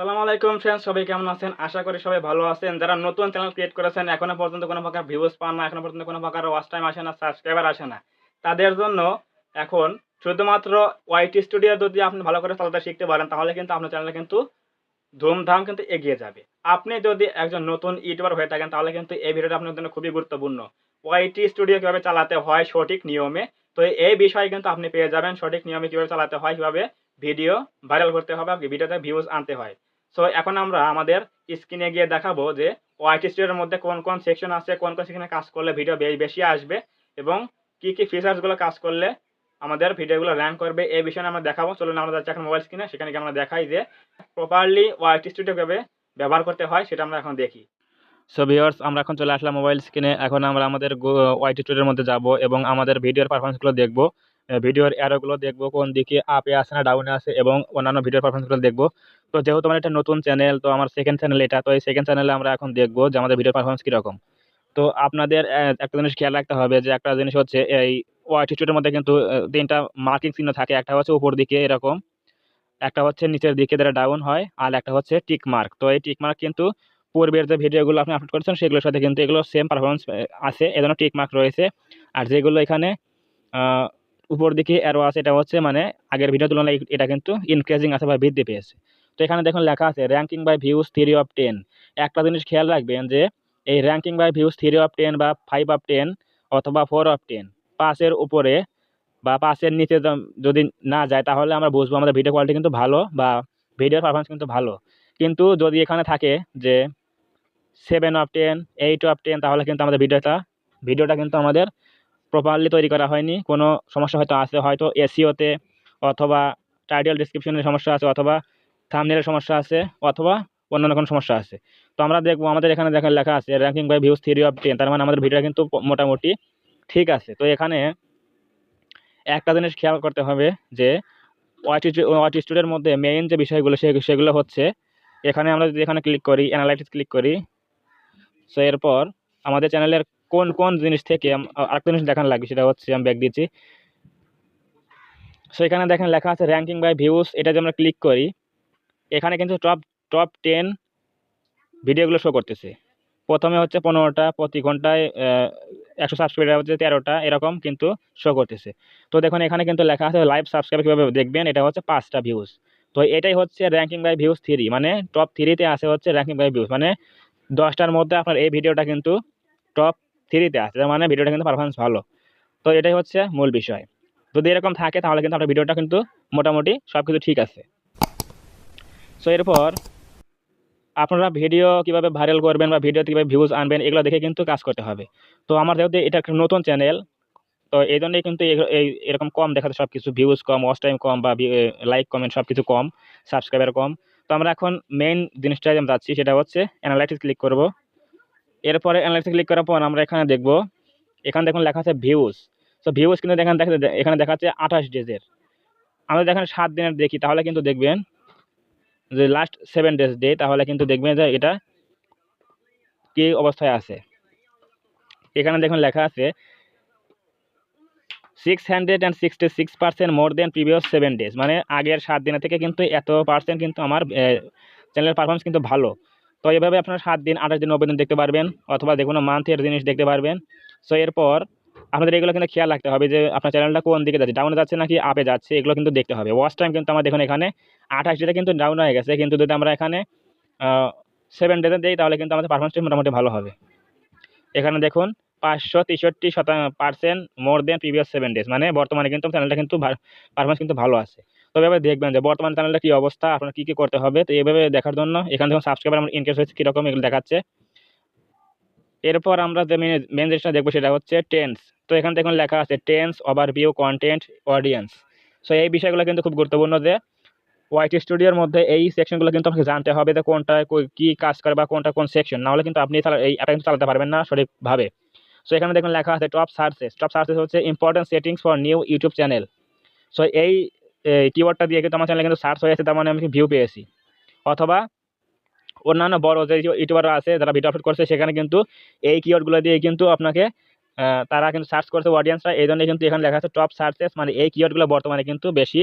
আসসালামু আলাইকুম ফ্রেন্ডস সবাই কেমন আছেন? আশা করি সবাই ভালো আছেন। যারা নতুন চ্যানেল ক্রিয়েট করেছেন, এখনও পর্যন্ত কোনো প্রকার ভিউজ পান না, এখনও পর্যন্ত কোনো প্রকার ওয়াচ টাইম আসে না সাবস্ক্রাইবার আসে না। তাদের জন্য এখন শুধুমাত্র ওয়াইটি স্টুডিও যদি আপনি ভালো করে চালাতে শিখতে পারেন, তাহলে কিন্তু আপনার চ্যানেল কিন্তু ধুমধাম কিন্তু এগিয়ে যাবে। আপনি যদি একজন নতুন ইউটিউবার হয়ে থাকেন, তাহলে কিন্তু এই ভিডিওটা আপনার জন্য খুবই গুরুত্বপূর্ণ। ওয়াইটি স্টুডিও কীভাবে চালাতে হয়, সঠিক নিয়মে? তো এই বিষয়ে কিন্তু আপনি পেয়ে যাবেন, সঠিক নিয়মে কীভাবে চালাতে হয়, কীভাবে ভিডিও ভাইরাল করতে হবে, ভিডিওতে ভিউজ আনতে হয়। সো এখন আমরা আমাদের স্ক্রিনে গিয়ে দেখাবো যে ওয়াইটি স্টুডিওর মধ্যে কোন কোন সেকশন আছে, কোন কোন সেকশনে কাজ করলে ভিডিও বেশি আসবে এবং কি কি ফিচার্সগুলো কাজ করলে আমাদের ভিডিওগুলো র্যাঙ্ক করবে এই বিষয়ে আমরা দেখাবো। চলুন আমরা যাচ্ছি এখন মোবাইল স্ক্রিনে সেখানে গিয়ে আমরা দেখাই যে প্রপারলি ওয়াইটি স্টুডিও কীভাবে ব্যবহার করতে হয় সেটা আমরা এখন দেখি। সো ভিউয়ার্স আমরা এখন চলে আসলাম মোবাইল স্ক্রিনে এখন আমরা আমাদের ওয়াইটি স্টুডিওর মধ্যে যাব এবং আমাদের ভিডিওর পারফরমেন্সগুলো দেখব। ভিডিওর অ্যারোগুলো দেখব, কোন দিকে আপে আছে না ডাউনে আছে এবং অন্যান্য ভিডিওর পারফরমেন্সগুলো দেখব। তো যেহেতু আমার একটা নতুন চ্যানেল তো আমার সেকেন্ড চ্যানেল এটা, তো এই সেকেন্ড চ্যানেলে আমরা এখন দেখব যে আমাদের ভিডিও পারফরমেন্স কীরকম। তো আপনাদের একটা জিনিস খেয়াল রাখতে হবে যে একটা জিনিস হচ্ছে এই ওয়াইটিটিউডের মধ্যে কিন্তু তিনটা মার্কিং চিহ্ন থাকে। একটা হচ্ছে উপর দিকে এরকম, একটা হচ্ছে নিচের দিকে যারা ডাউন হয়, আর একটা হচ্ছে টিক মার্ক তো এই টিক মার্ক কিন্তু পূর্বের যে ভিডিওগুলো আপনি আপলোড করেছেন, সেগুলোর সাথে কিন্তু এগুলো সেম পারফরমেন্স আছে। এজন্য টিক মার্ক রয়েছে। আর যেগুলো এখানে উপর দিকে অ্যারো আছে, এটা হচ্ছে মানে আগের ভিডিও তুলনায় এটা কিন্তু ইনক্রিজিং আছে বা বৃদ্ধি পেয়েছে। তো এখানে দেখুন লেখা আছে ranking by views three of ten একটা জিনিস খেয়াল রাখবেন যে, এই ranking by views three of ten বা ফাইভ অফ টেন অথবা ফোর অফ টেন পাঁচের উপরে বা পাঁচের নিচে যদি না যায়, তাহলে আমরা বুঝব আমাদের ভিডিও কোয়ালিটি কিন্তু ভালো বা ভিডিওর পারফরমেন্স কিন্তু ভালো। কিন্তু যদি এখানে থাকে যে seven of ten eight of ten তাহলে কিন্তু আমাদের ভিডিওটা ভিডিওটা কিন্তু আমাদের প্রপারলি তৈরি করা হয়নি। কোনো সমস্যা হয়তো আছে, হয়তো এসিওতে অথবা টাইটেল ডিসক্রিপশনের সমস্যা আছে অথবা থামনেলের সমস্যা আছে অথবা অন্যান্য কোনো সমস্যা আছে। তো আমরা দেখব, আমাদের এখানে দেখা লেখা আছে ranking by views three of ten তার মানে আমাদের ভিডিওটা কিন্তু মোটামুটি ঠিক আছে। তো এখানে একটা জিনিস খেয়াল করতে হবে যে স্টুডিওর মধ্যে মেইন যে বিষয়গুলো সেগুলো হচ্ছে, এখানে আমরা যদি এখানে ক্লিক করি অ্যানালাইটিক্স ক্লিক করি সো এরপর আমাদের চ্যানেলের কোন কোন জিনিস থেকে আরেকটা জিনিস দেখানো লাগবে, সেটা হচ্ছে আমি ব্যাক দিচ্ছি। সো এখানে দেখেন লেখা আছে র্যাঙ্কিং বাই ভিউজ এটা যে আমরা ক্লিক করি, এখানে কিন্তু টপ টপ টেন ভিডিওগুলো শো করতেছে। প্রথমে হচ্ছে পনেরোটা, প্রতি ঘন্টায় একশো সাবস্ক্রাইবার হচ্ছে তেরোটা, এরকম কিন্তু শো করতেছে। তো দেখুন, এখানে কিন্তু লেখা আছে লাইভ সাবস্ক্রাইব কীভাবে দেখবেন, এটা হচ্ছে পাঁচটা ভিউজ তো এটাই হচ্ছে র্যাঙ্কিং বাই ভিউজ থ্রি মানে টপ থ্রিতে আছে হচ্ছে র্যাঙ্কিং বাই ভিউজ মানে দশটার মধ্যে আপনার এই ভিডিওটা কিন্তু টপ থ্রিতে আছে তার মানে ভিডিওটা কিন্তু পারফরমেন্স ভালো। তো এটাই হচ্ছে মূল বিষয়। যদি এরকম থাকে তাহলে কিন্তু আপনার ভিডিওটা কিন্তু মোটামুটি সব কিছু ঠিক আছে। সো এরপর আপনারা ভিডিও কীভাবে ভাইরাল করবেন বা ভিডিওতে কীভাবে ভিউজ আনবেন, এগুলো দেখে কিন্তু কাজ করতে হবে। তো আমার যেহেতু এটা একটা নতুন চ্যানেল তো এই জন্যই কিন্তু এই এরকম কম দেখাচ্ছে সব কিছু ভিউজ কম ওয়াচ টাইম কম বা লাইক কমেন্ট সব কিছু কম সাবস্ক্রাইবার কম। তো আমরা এখন মেইন জিনিসটা আমি যাচ্ছি, সেটা হচ্ছে অ্যানালাইটিস ক্লিক করব। এরপরে অ্যানালাইটিক্স ক্লিক করার পর আমরা এখানে দেখব, এখানে দেখুন লেখা আছে ভিউজ তো ভিউজ কিন্তু দেখেন দেখা এখানে দেখাচ্ছে আঠাশ ডেজের আমরা দেখেন সাত দিনের দেখি, তাহলে কিন্তু দেখবেন যে লাস্ট সেভেন ডেজ ডে তাহলে কিন্তু দেখবেন যে এটা কি অবস্থায় আছে। এখানে দেখুন লেখা আছে six hundred and sixty six percent more than previous seven days মানে আগের সাত দিনের থেকে কিন্তু এত পার্সেন্ট কিন্তু আমার চ্যানেলের পারফরমেন্স কিন্তু ভালো। তো এভাবে আপনারা সাত দিন, আঠাশ দিন, নব্বই দিন দেখতে পারবেন, অথবা কোনো মান্থের জিনিস দেখতে পারবেন। সো এরপর আপনাদের এগুলো কিন্তু খেয়াল রাখতে হবে যে, আপনার চ্যানেলটা কোন দিকে যাচ্ছে ডাউনে যাচ্ছে নাকি আপে যাচ্ছে, এগুলো কিন্তু দেখতে হবে। ওয়াচ টাইম কিন্তু আমার দেখুন এখানে আঠাশ ডেতে কিন্তু ডাউন হয়ে গেছে, কিন্তু যদি আমরা এখানে সেভেন ডেতে দিই, তাহলে কিন্তু আমাদের পারফরমেন্সটা মোটামুটি ভালো হবে। এখানে দেখুন পাঁচশো তেষট্টি শতাংশ percent more than previous seven days মানে বর্তমানে কিন্তু চ্যানেলটা কিন্তু পারফরমেন্স কিন্তু ভালো আছে। তো এভাবে দেখবেন যে বর্তমান চ্যানেলটা কী অবস্থা, আপনার কী কী করতে হবে, তো এইভাবে দেখার জন্য এখানে দেখুন সাবস্ক্রাইবার আমার ইনক্রিজ হয়েছে কীরকম এগুলো দেখাচ্ছে। এরপর আমরা যে মেন মেন জিনিসটা দেখব সেটা হচ্ছে টেন্স তো এখান থেকে লেখা আছে tens overview content audience so এই বিষয়গুলো কিন্তু খুব গুরুত্বপূর্ণ যে ওয়াইটি স্টুডিওর মধ্যে এই সেকশনগুলো কিন্তু আপনাকে জানতে হবে যে কোনটা কী কাজ করে বা কোনটা কোন সেকশন নাহলে কিন্তু আপনি এই অ্যাপটা কিন্তু চালাতে পারবেন না সঠিকভাবে। সো এখানে দেখুন লেখা আছে টপ সার্চেস টপ সার্চেস হচ্ছে important settings for new YouTube channel so এই কিওয়ার্ডটা দিয়ে কিন্তু আমার চ্যানেলে কিন্তু সার্চ হয়ে হয়েছে তার মানে আমি ভিউ পেয়েছি। অথবা অন্যান্য বড় যে ইউটিউবাররা আছে, যারা ভিডিও আপলোড করছে, সেখানে কিন্তু এই কিওয়ার্ডগুলো দিয়ে কিন্তু আপনাকে তারা কিন্তু সার্চ করছে অডিয়েন্সরা এই জন্য কিন্তু এখানে লেখা আছে টপ সার্চেস মানে এই কিওয়ার্ডগুলো বর্তমানে কিন্তু বেশি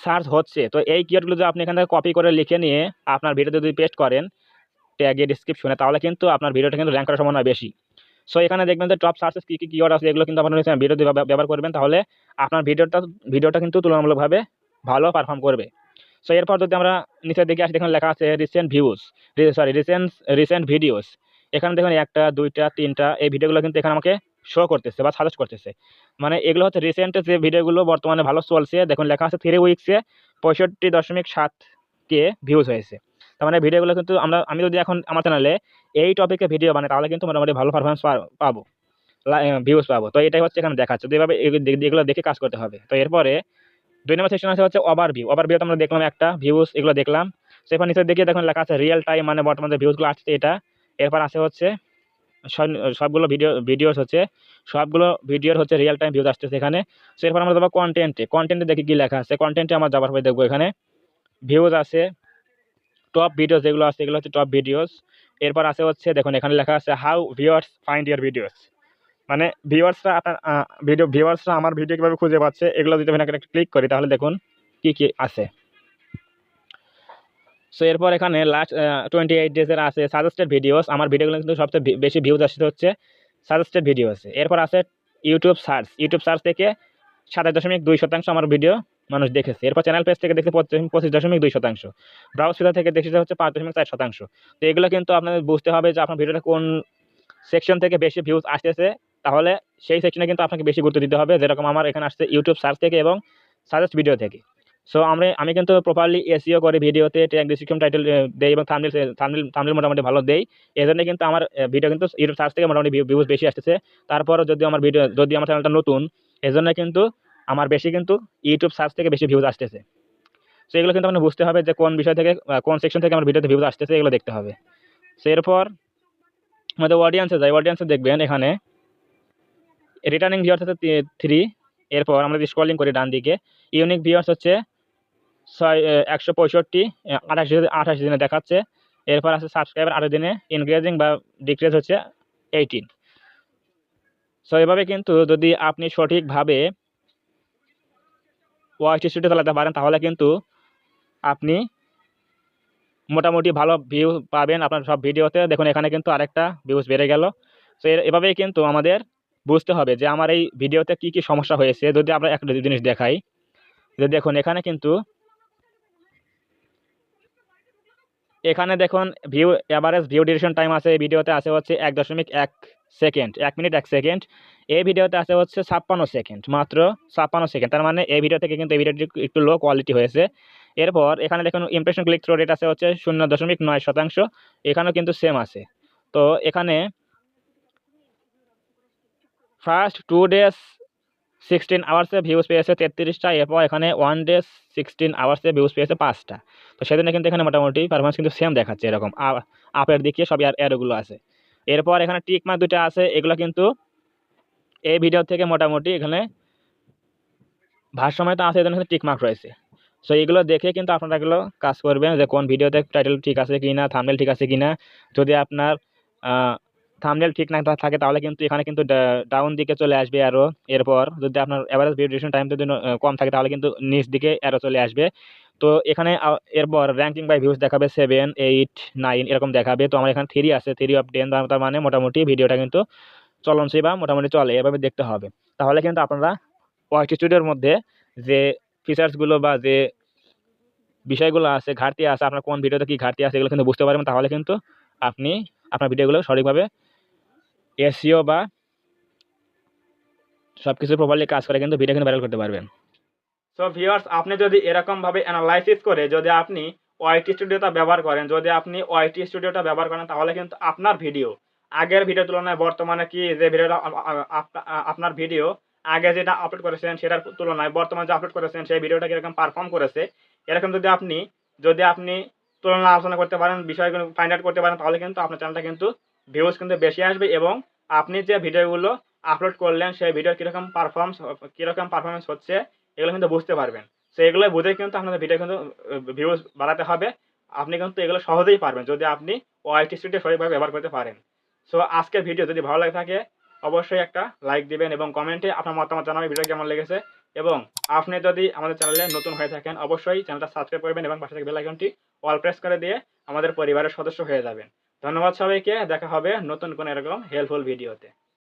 সার্চ হচ্ছে। তো এই কিওয়ার্ডগুলো যদি আপনি এখান থেকে কপি করে লিখে নিয়ে আপনার ভিডিওতে যদি পেস্ট করেন ট্যাগে ডিসক্রিপশনে তাহলে কিন্তু আপনার ভিডিওটা কিন্তু র্যাঙ্ক করার সম্ভাবনা বেশি। সো এখানে দেখবেন যে টপ সার্চেস কী কী কিওয়ার্ড আছে, এগুলো কিন্তু আপনার ভিডিওতে ব্যবহার করবেন। তাহলে আপনার ভিডিওটা ভিডিওটা কিন্তু তুলনামূলকভাবে ভালো পারফর্ম করবে। সো এরপর যদি আমরা নিচের দিকে আসি, দেখুন লেখা আছে recent views sorry recent recent videos এখানে দেখুন একটা, দুইটা, তিনটা, এই ভিডিওগুলো কিন্তু এখানে আমাকে শো করতেছে বা সাজেস্ট করতেছে। মানে এগুলো হচ্ছে রিসেন্ট যে ভিডিওগুলো বর্তমানে ভালো চলছে, দেখুন লেখা আছে থ্রি উইক্সে পঁয়ষট্টি দশমিক সাত কে ভিউজ হয়েছে। তার মানে ভিডিওগুলো কিন্তু আমরা, আমি যদি এখন আমার চ্যানেলে এই টপিকে ভিডিও বানাই, তাহলে কিন্তু মোটামুটি ভালো পারফরমেন্স পাবো। ভিউজ পাবো। তো এটাই হচ্ছে এখানে দেখাচ্ছে। তো এভাবে এগুলো দেখে- কাজ করতে হবে। তো এরপরে দুই নম্বর সেকশন আছে হচ্ছে ওভার ভিউ ওভার ভিউ তো আমরা দেখলাম একটা ভিউজ এগুলো দেখলাম। সেখানে নিচে দেখে দেখুন লেখা আছে রিয়েল টাইম মানে বর্তমানে ভিউজগুলো আসছে এটা। এরপর আছে হচ্ছে সব- সবগুলো ভিডিও ভিডিওস হচ্ছে, সবগুলো ভিডিওর হচ্ছে রিয়েল টাইম ভিউজ আসতেছে এখানে সো এরপর আমরা যাব কন্টেন্টে কন্টেন্টে দেখি কী লেখা আছে। কন্টেন্টে আমার যাবার পরে দেখব এখানে। ভিউজ আছে টপ ভিডিওস যেগুলো আছে, এগুলো হচ্ছে টপ ভিডিওস এরপর আছে হচ্ছে, দেখুন, এখানে লেখা আছে how viewers find your videos মানে ভিউয়ার্সরা আপনার ভিডিও ভিউয়ার্সরা আমার ভিডিও কীভাবে খুঁজে পাচ্ছে, এগুলো যদি আমি একটা ক্লিক করি, তাহলে দেখুন কী কী আছে। সো এরপর এখানে লাস্ট টোয়েন্টি এইট ডেজের আছে সাজেস্টেড ভিডিওস আমার ভিডিওগুলো কিন্তু সবচেয়ে বেশি ভিউজ আসতে হচ্ছে সাজেস্টেড ভিডিওসে এরপর আছে ইউটিউব সার্চ ইউটিউব সার্চ থেকে সাতাশ দশমিক দুই শতাংশ আমার ভিডিও মানুষ দেখেছে। এরপর চ্যানেল পেজ থেকে দেখছে পঁচিশ- দশমিক দুই শতাংশ। ব্রাউজ থেকে দেখেছে হচ্ছে পাঁচ দশমিক চার শতাংশ। তো এগুলো কিন্তু আপনাদের বুঝতে হবে যে আপনার ভিডিওটা কোন সেকশন থেকে বেশি ভিউজ আসতেছে। তাহলে সেই সেকশনে কিন্তু আপনাকে বেশি গুরুত্ব দিতে হবে। যেরকম আমার এখানে আসছে ইউটিউব সার্চ থেকে এবং সাজেস্ট ভিডিও থেকে। সো আমরা, আমি কিন্তু প্রপারলি এসিও করি ভিডিওতে ট্যাগ ডিসক্রিপশন টাইটেল দেই এবং থামনেল থামনেল থামনেল মোটামুটি ভালো দেই। এই জন্য কিন্তু আমার ভিডিও কিন্তু ইউটিউব সার্চ থেকে মোটামুটি ভিউজ বেশি আসতেছে। তারপরও যদি আমার ভিডিও যদি আমার চ্যানেলটা নতুন এই জন্য কিন্তু আমার বেশি কিন্তু ইউটিউব সার্চ থেকে বেশি ভিউজ আসতেছে। সো এগুলো কিন্তু আপনার বুঝতে হবে যে কোন বিষয় থেকে কোন সেকশন থেকে আমার ভিডিওতে ভিউজ আসতেছে, এগুলো দেখতে হবে। সো এরপর আমাদের অডিয়েন্সে যাই অডিয়েন্সে দেখবেন এখানে রিটার্নিং ভিউয়ার্স হচ্ছে থ্রি এরপর আমরা যদি স্ক্রলিং করি ডান দিকে ইউনিক ভিউয়ার্স হচ্ছে ছয় একশো পঁয়ষট্টি আঠাশ আঠাশ দিনে দেখাচ্ছে, এরপর আছে সাবস্ক্রাইবার আঠাশ দিনে ইনক্রিজিং বা ডিক্রিজ হচ্ছে এইটিন সো এভাবে কিন্তু যদি আপনি সঠিকভাবে ওয়াইটি স্টুডিও চালাতে পারেন, তাহলে কিন্তু আপনি মোটামুটি ভালো ভিউ পাবেন আপনার সব ভিডিওতে। দেখুন, এখানে কিন্তু আরেকটা ভিউজ বেড়ে গেল। তো এভাবেই কিন্তু আমাদের বুঝতে হবে যে আমার এই ভিডিওতে কি কি সমস্যা হয়েছে। যদি আমরা একটা জিনিস দেখাই, যে দেখুন, এখানে কিন্তু এখানে দেখুন view average view duration time আছে, এই ভিডিওতে আছে হচ্ছে এক দশমিক এক সেকেন্ড এক মিনিট এক সেকেন্ড এই ভিডিওতে আছে হচ্ছে ছাপ্পান্ন সেকেন্ড মাত্র ছাপ্পান্ন সেকেন্ড তার মানে এই ভিডিও থেকে কিন্তু এই ভিডিওটি একটু লো কোয়ালিটি হয়েছে। এরপর এখানে দেখুন ইমপ্রেশন ক্লিক থ্রো রেট আছে হচ্ছে শূন্য দশমিক নয় শতাংশ, এখানেও কিন্তু সেম আছে। তো এখানে ফার্স্ট টু ডেজ সিক্সটিন আওয়ার্সে ভিউজ পেয়েছে তেত্রিশটা, এরপর এখানে ওয়ান ডে সিক্সটিন আওয়ার্সে ভিউজ পেয়েছে পাঁচটা। তো সেদিনে কিন্তু এখানে মোটামুটি পারফরমেন্স কিন্তু সেম দেখাচ্ছে এরকম। আপের দিকে সব এরগুলো আছে। এরপর এখানে টিক দুটো আছে, এগুলো কিন্তু এই ভিডিও থেকে মোটামুটি এখানে ভারসাম্যতা আছে, এজন্য টিক মার্ক রয়েছে। সো এগুলো দেখে কিন্তু আপনারা এগুলো কাজ করবেন যে কোন ভিডিওতে টাইটেল ঠিক আছে কি না থামনেল ঠিক আছে কি না যদি আপনার থামনেল ঠিক না থাকে, তাহলে কিন্তু এখানে কিন্তু ডাউন দিকে চলে আসবে আরও এরপর যদি আপনার অ্যাভারেজ ভিডিও টাইম যদি কম থাকে, তাহলে কিন্তু নিচ দিকে আরও চলে আসবে। তো এখানে এরপর র্যাঙ্কিং বাই ভিউজ দেখাবে সেভেন এইট নাইন এরকম দেখাবে। তো আমার এখানে থ্রি আছে থ্রি অফ টেন তার মানে মোটামুটি ভিডিওটা কিন্তু চলনসই বা মোটামুটি চলে, এভাবে দেখতে হবে। তাহলে কিন্তু আপনারা ওয়াইটি স্টুডিওর মধ্যে যে ফিচার্সগুলো বা যে বিষয়গুলো আছে, ঘাটতি আছে, আপনার কোন ভিডিওতে কী ঘাটতি আছে, এগুলো কিন্তু বুঝতে পারবেন। তাহলে কিন্তু আপনি আপনার ভিডিওগুলো সঠিকভাবে এসিও বা সব কিছু প্রপারলি কাজ করে কিন্তু ভিডিও কিন্তু ভাইরাল করতে পারবেন। সো ভিউয়ার্স আপনি যদি এরকমভাবে অ্যানালাইসিস করে যদি আপনি ওয়াইটি স্টুডিওটা ব্যবহার করেন, যদি আপনি ওয়াইটি স্টুডিওটা ব্যবহার করেন, তাহলে কিন্তু আপনার ভিডিও আগের ভিডিও তুলনায় বর্তমানে কি যে ভিডিওটা আপনার ভিডিও আগে যেটা আপলোড করেছেন সেটার তুলনায় বর্তমানে যে আপলোড করেছেন, সেই ভিডিওটা কীরকম পারফর্ম করেছে? এরকম যদি আপনি যদি আপনি তুলনা আলোচনা করতে পারেন, বিষয়গুলো ফাইন্ড আউট করতে পারেন, তাহলে কিন্তু আপনার চ্যানেলটা কিন্তু ভিউজ কিন্তু বেশি আসবে এবং আপনি যে ভিডিওগুলো আপলোড করলেন, সেই ভিডিও কীরকম পারফর্মস কীরকম পারফরমেন্স হচ্ছে, এগুলো কিন্তু বুঝতে পারবেন। সো এগুলো বুঝে কিন্তু আপনাদের ভিডিও কিন্তু ভিউজ বাড়াতে হবে। আপনি কিন্তু এগুলো সহজেই পারবেন যদি আপনি ওআইটি স্টুডিও সঠিকভাবে ব্যবহার করতে পারেন। সো আজকের ভিডিও যদি ভালো লাগে থাকে, অবশ্যই একটা লাইক দিবেন এবং কমেন্টে আপনার মতামত জানাবেন ভিডিও কেমন লেগেছে। এবং আপনি যদি আমাদের চ্যানেলে নতুন হয়ে থাকেন, অবশ্যই চ্যানেলটা সাবস্ক্রাইব করবেন এবং পাশে থেকে বেল আইকনটি অল প্রেস করে দিয়ে আমাদের পরিবারের সদস্য হয়ে যাবেন। ধন্যবাদ সবাইকে দেখা হবে নতুন কোনো এরকম হেল্পফুল ভিডিওতে